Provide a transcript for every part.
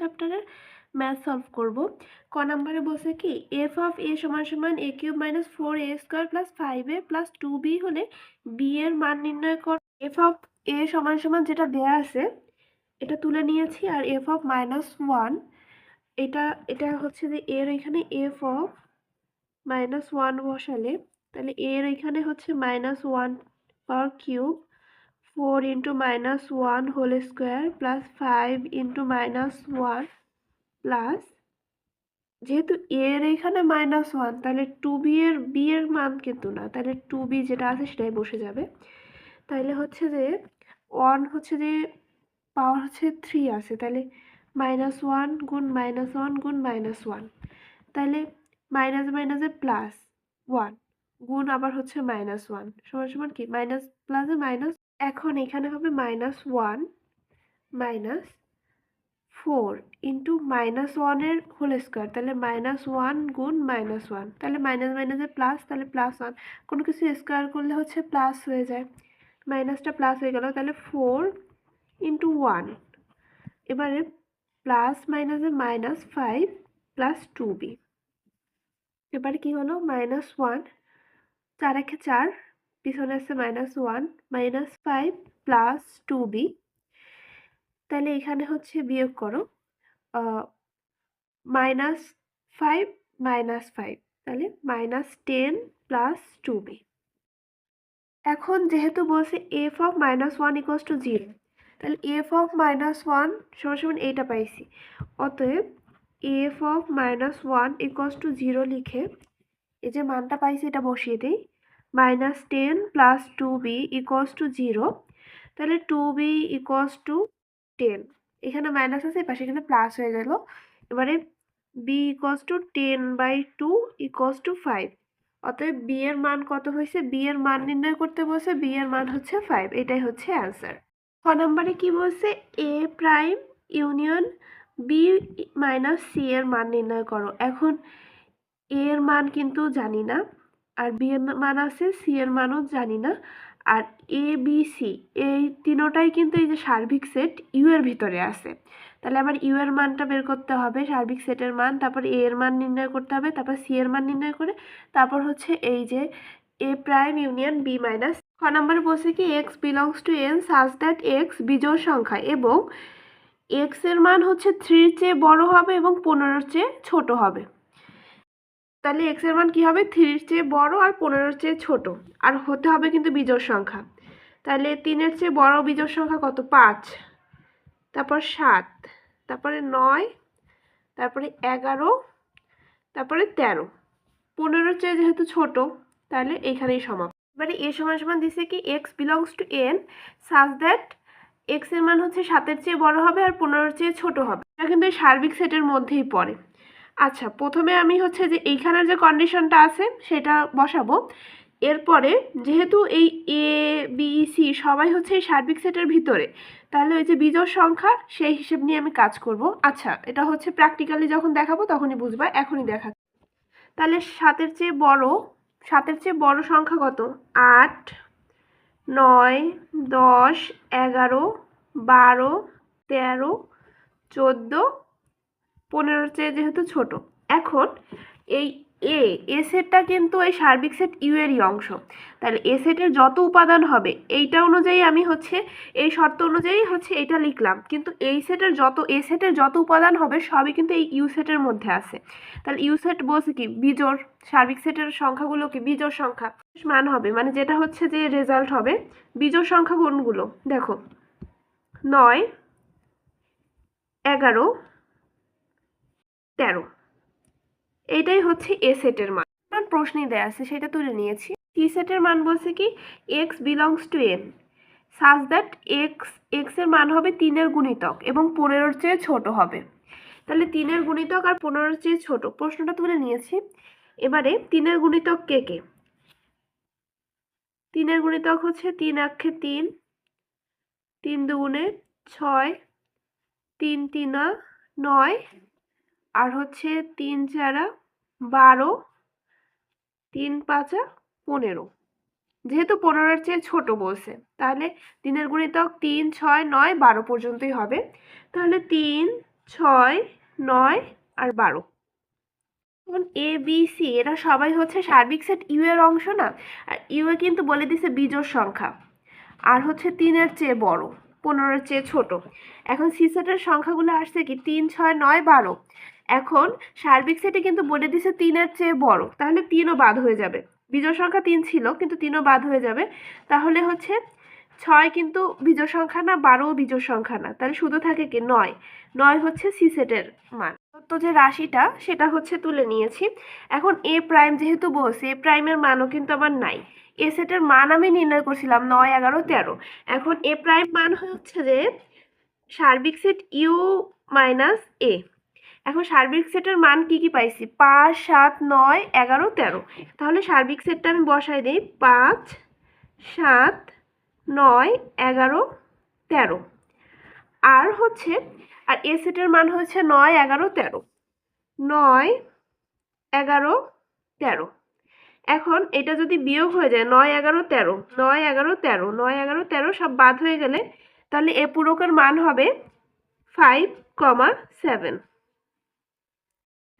চ্যাপ্টারের math solve করব। ক নাম্বারে বসে কি এফ অফ এ সমান সমান A cube minus four A square plus five A plus two B হলে বি এর মান নির্ণয় কর। এফ অফ এ সমান সমান যেটা দেয়া আছে, এটা তুলে নিয়েছি আর এফ অফ মাইনাস ওয়ান এটা এটা হচ্ছে যে এর এখানে এফ অফ মাইনাস ওয়ান বসালে, তাহলে এর এখানে হচ্ছে minus one power cube four into minus one whole square plus five into minus one plus যেহেতু এর এখানে মাইনাস ওয়ান তাহলে টু বি এর বি এর মান কিন্তু না। তাহলে টু বি যেটা আছে সেটাই বসে যাবে। তাহলে হচ্ছে যে ওয়ান হচ্ছে যে পাওয়ার হচ্ছে থ্রি আছে। তাহলে মাইনাস ওয়ান গুণ মাইনাস ওয়ান গুণ মাইনাস ওয়ান তাহলে মাইনাস মাইনাসে প্লাস ওয়ান গুণ আবার হচ্ছে মাইনাস ওয়ান সমান সমান কি? মাইনাস প্লাসে মাইনাস এখন এখানে হবে minus one minus four into minus ওয়ানের হোল স্কোয়ার তাহলে মাইনাস ওয়ান গুণ মাইনাস ওয়ান তাহলে মাইনাস মাইনাসে প্লাস তাহলে প্লাস ওয়ান কোনো কিছু স্কোয়ার করলে হচ্ছে প্লাস হয়ে যায়। মাইনাসটা প্লাস হয়ে গেল, তাহলে ফোর ইন্টু ওয়ান এবারে প্লাস মাইনাসে minus five plus two B এবারে কী হলো? মাইনাস ওয়ান চার একে চার পিছনে আসছে minus one minus five plus two B তাহলে এখানে হচ্ছে বিয়োগ করো মাইনাস ফাইভ মাইনাস ফাইভ তাহলে minus ten plus two B এখন যেহেতু বলছে F of minus one equals to zero তাহলে এফ অফ মাইনাস ওয়ান সমান সমান এইটা পাইছি। অতএব F of minus one equals to zero লিখে এই যে মানটা পাইছি এটা বসিয়ে দিই। Minus ten plus two B equals to zero তাহলে two B equals to ten এখানে মাইনাস আছে পাশে কিন্তু প্লাস হয়ে গেল। এবারে B equals to ten by two equals to five অতএব বি এর মান কত হয়েছে? বি এর মান নির্ণয় করতে বলছে বি এর মান হচ্ছে ফাইভ এটাই হচ্ছে অ্যান্সার ক নম্বরে কি বলছে? A prime union B minus C এর মান নির্ণয় করো। এখন এর মান কিন্তু জানি না। আর বি এর মান আছে সি এর মানও জানি না। আর এ বি সি এই তিনোটাই কিন্তু এই যে সার্বিক সেট ইউ এর ভিতরে আছে। তাহলে আবার ইউ এর মানটা বের করতে হবে, সার্বিক সেটের মান, তারপর এ এর মান নির্ণয় করতে হবে, তারপর সি এর মান নির্ণয় করে, তারপর হচ্ছে এই যে A prime union B minus খ নম্বরে বলছে কি X belongs to N such that X বিজোড় সংখ্যা এবং এক্সের মান হচ্ছে থ্রির চেয়ে বড় হবে এবং পনেরোর চেয়ে ছোট হবে। তাহলে এক্সের মান কী হবে? থ্রির চেয়ে বড় আর পনেরোর চেয়ে ছোট। আর হতে হবে কিন্তু বিজোড় সংখ্যা। তাহলে তিনের চেয়ে বড় বিজোড় সংখ্যা কত? পাঁচ। তারপর সাত। তারপরে নয়। তারপরে এগারো। তারপরে তেরো। পনেরোর চেয়ে যেহেতু ছোট, তাহলে এইখানেই সমাপ্ত। এবারে এ সমান সমান দিছে কি? X belongs to N such that এক্সের মান হচ্ছে সাতের চেয়ে বড় হবে আর পনেরোর চেয়ে ছোট হবে। এটা কিন্তু এই সার্বিক সেটের মধ্যেই পড়ে। আচ্ছা প্রথমে আমি হচ্ছে যে এইখানের যে কন্ডিশনটা আছে সেটা বসাবো। এরপরে যেহেতু এই এ বি সি সবাই হচ্ছে এই সার্বিক সেটের ভিতরে, তাহলে ওই যে বিজোড় সংখ্যা সেই হিসেব নিয়ে আমি কাজ করব। আচ্ছা এটা হচ্ছে প্র্যাকটিক্যালি যখন দেখাবো তখনই বুঝবা, এখনই দেখা। তাহলে সাতের চেয়ে বড়, সাতের চেয়ে বড় সংখ্যা কত? আট, নয়, দশ, এগারো, বারো, তেরো, চোদ্দ পনেরোর চেয়ে যেহেতু ছোট। এখন এই এ এ সেটটা কিন্তু এই সার্বিক সেট ইউ এরই অংশ। তাহলে এ সেটের যত উপাদান হবে, এইটা অনুযায়ী আমি হচ্ছে, এই শর্ত অনুযায়ী হচ্ছে এটা লিখলাম। কিন্তু এই সেটের যত এ সেটের যত উপাদান হবে, সবই কিন্তু এই ইউ সেটের মধ্যে আছে। তাহলে ইউ সেট বলছে কি? বিজোর সার্বিক সেটের সংখ্যাগুলো কি বিজোড় সংখ্যা। মান হবে মানে যেটা হচ্ছে যে রেজাল্ট হবে, বিজোড় সংখ্যা কোনগুলো দেখো, নয়, এগারো তেরো। এইটাই হচ্ছে এ সেটের মান। আমার প্রশ্নই দেয়া আছে, সেটা তুলে নিয়েছি। সি সেটের মান বলছে কি? X belongs to N such that X এক্সের মান হবে তিনের গুণিতক এবং পনেরোর চেয়ে ছোট হবে। তাহলে তিনের গুণিতক আর পনেরোর চেয়ে ছোট। প্রশ্নটা তুলে নিয়েছি। এবারে তিনের গুণিতক কে কে? তিনের গুণিতক হচ্ছে তিন আক্ষে তিন তিন দুগুণে ছয়, তিন তিনা নয় আর হচ্ছে তিন চারা বারো, তিন পাঁচা পনেরো। যেহেতু পনেরোর চেয়ে ছোট বলছে, তাহলে তিনের গুণিতক তিন, ছয়, নয়, বারো পর্যন্তই হবে। তাহলে তিন, ছয়, নয় আর বারো। এখন এ বি সি এরা সবাই হচ্ছে সার্বিক সেট ইউ এর অংশ না? আর ইউ এ কিন্তু বলে দিছে বিজোড় সংখ্যা। আর হচ্ছে তিনের চেয়ে বড়। পনেরোর চেয়ে ছোট। এখন সি সেটের সংখ্যাগুলো আসছে কি? তিন, ছয়, নয়, বারো। এখন সার্বিক সেটে কিন্তু বলে দিছে তিনের চেয়ে বড়। তাহলে তিনও বাদ হয়ে যাবে। বিজোড় সংখ্যা তিন ছিল, কিন্তু তিনও বাদ হয়ে যাবে। তাহলে হচ্ছে ছয় কিন্তু বিজোড় সংখ্যা না, বারোও বিজোড় সংখ্যা না। তাহলে শুধু থাকে কি? নয়। নয় হচ্ছে সি সেটের মান। তো যে রাশিটা, সেটা হচ্ছে তুলে নিয়েছি। এখন এ প্রাইম যেহেতু বসে এ প্রাইমের মানও কিন্তু আমার নাই। এ সেটের মান আমি নির্ণয় করছিলাম নয়, এগারো, তেরো। এখন এ প্রাইম মান হচ্ছে যে সার্বিক সেট ইউ মাইনাস এ এখন সার্বিক সেটের মান কি কি পাইছি? পাঁচ, সাত, নয়, এগারো, তেরো। তাহলে সার্বিক সেটটা আমি বসাই দিই। পাঁচ, সাত, নয়, এগারো, তেরো। আর হচ্ছে আর এ সেটের মান হচ্ছে নয়, এগারো, তেরো। নয়, এগারো, তেরো। এখন এটা যদি বিয়োগ হয়ে যায়, নয়, এগারো, তেরো। নয়, এগারো, তেরো। নয়, এগারো, তেরো সব বাদ হয়ে গেলে তাহলে এ পূরকের মান হবে ফাইভ কমা সেভেন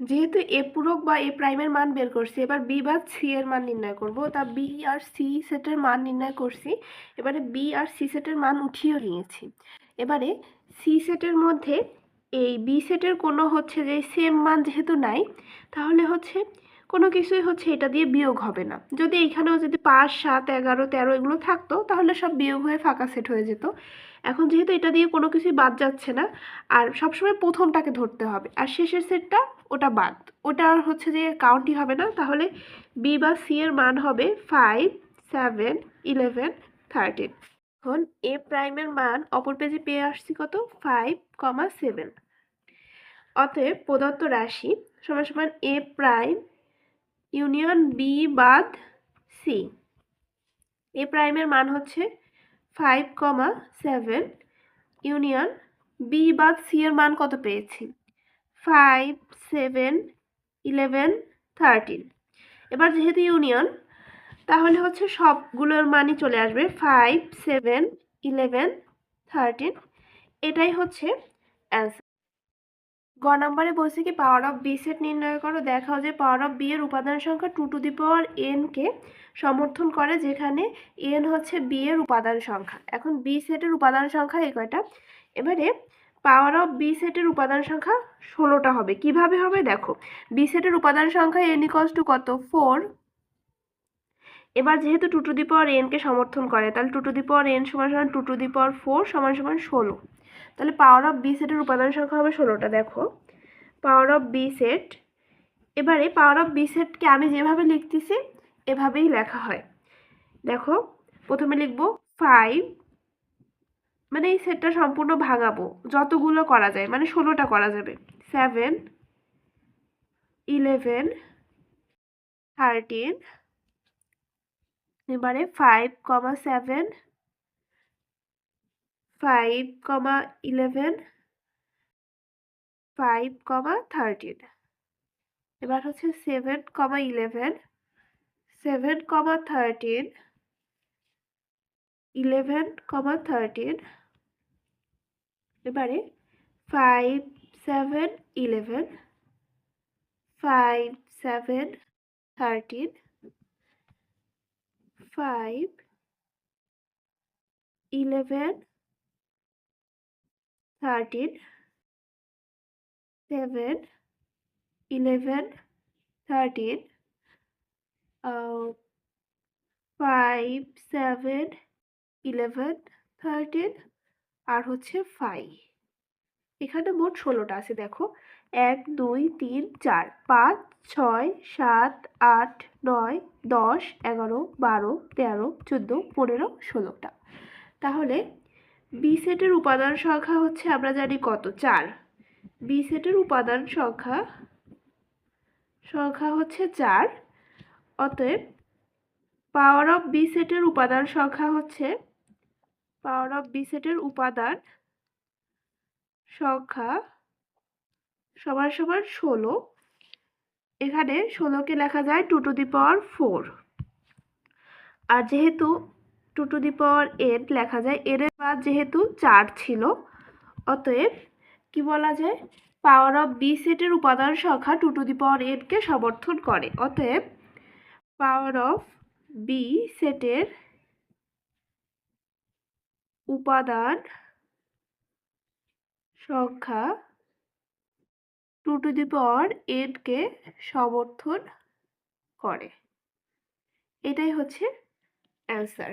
যেহেতু এ পূরক বা এ প্রাইমের মান বের করছি, এবার বি বা সি এর মান নির্ণয় করব। তা বি আর সি সেটের মান নির্ণয় করছি। এবারে বি আর সি সেটের মান উঠিয়েও নিয়েছি। এবারে সি সেটের মধ্যে এই বি সেটের কোনো হচ্ছে যে সেম মান যেহেতু নাই, তাহলে হচ্ছে কোনো কিছুই হচ্ছে এটা দিয়ে বিয়োগ হবে না। যদি এখানেও যদি পাঁচ, সাত, এগারো, তেরো এগুলো থাকতো, তাহলে সব বিয়োগ হয়ে ফাঁকা সেট হয়ে যেত। এখন যেহেতু এটা দিয়ে কোনো কিছুই বাদ যাচ্ছে না, আর সবসময় প্রথমটাকে ধরতে হবে, আর শেষের সেটটা ওটা বাদ। ওটা হচ্ছে যে কাউন্টই হবে না, তাহলে বি বা সি এর মান হবে ফাইভ সেভেন ইলেভেন থার্টিন এখন এ প্রাইমের মান অপর পেজে পেয়ে আসছি কত? ফাইভ কমা সেভেন অতএব প্রদত্ত রাশি সমান সমান এ প্রাইম ইউনিয়ন বি বাদ সি এ প্রাইমের মান হচ্ছে five comma seven union B বাদ সি এর মান কত পেয়েছি? ফাইভ সেভেন ইলেভেন থার্টিন এবার যেহেতু ইউনিয়ন তাহলে হচ্ছে সবগুলোর মানই চলে আসবে ফাইভ সেভেন ইলেভেন থার্টিন এটাই হচ্ছে অ্যান্সার গ নম্বরে বলছে কি পাওয়ার অফ বি সেট নির্ণয় করো। দেখাও যে পাওয়ার অফ বি এর উপাদান সংখ্যা টু টু দি পাওয়ার এনকে সমর্থন করে, যেখানে এন হচ্ছে বি এর উপাদান সংখ্যা। এখন বি সেটের উপাদান সংখ্যা এই কয়টা? এবারে পাওয়ার অফ বি সেটের উপাদান সংখ্যা ষোলোটা হবে। কীভাবে হবে? দেখো বি সেটের উপাদান সংখ্যা এন ইকস টু কত? ফোর এবার যেহেতু টু টু দি পাওয়ার এনকে সমর্থন করে, তাহলে two to the power N সমান সমান two to the power four সমান সমান ষোলো। তাহলে পাওয়ার অফ বি সেটের উপাদান সংখ্যা হবে ষোলোটা, দেখো। পাওয়ার অফ বি সেট এবারে পাওয়ার অফ বি সেটকে আমি যেভাবে লিখতেছি, এভাবেই লেখা হয়। দেখো, প্রথমে লিখব ফাইভ মানে এই সেটটা সম্পূর্ণ ভাঙাবো, যতগুলো করা যায় মানে ষোলোটা করা যাবে। সেভেন ইলেভেন থার্টিন এবারে five comma seven five comma eleven five comma thirteen এবার হচ্ছে seven comma eleven seven comma thirteen eleven comma thirteen এবারে five seven eleven five seven thirteen five eleven thirteen seven eleven thirteen five seven eleven thirteen আর হচ্ছে five এখানে মোট ষোলোটা আছে, দেখো। এক, দুই, তিন, চার, পাঁচ ছয়, সাত, আট, নয়, দশ, এগারো, বারো, তেরো, চোদ্দ, পনেরো, ষোলোটা। তাহলে বি সেটের উপাদান সংখ্যা হচ্ছে আমরা জানি কত? চার। বি সেটের উপাদান সংখ্যা সংখ্যা হচ্ছে চার। অতএব পাওয়ার অফ বি সেটের উপাদান সংখ্যা হচ্ছে পাওয়ার অফ বি সেটের উপাদান সংখ্যা সমান সমান ষোলো। এখানে ষোলোকে লেখা যায় two to the power four. আর যেহেতু two to the power N লেখা যায়, এর বাদ যেহেতু চার ছিল, অতএব কি বলা যায়? পাওয়ার অফ বি সেটের উপাদান সংখ্যা টু টু দি পাওয়ার এনকে সমর্থন করে। অতএব পাওয়ার অফ বি সেটের উপাদান সংখ্যা টু টু দি পাওয়ার এনকে সমর্থন করে। এটাই হচ্ছে অ্যান্সার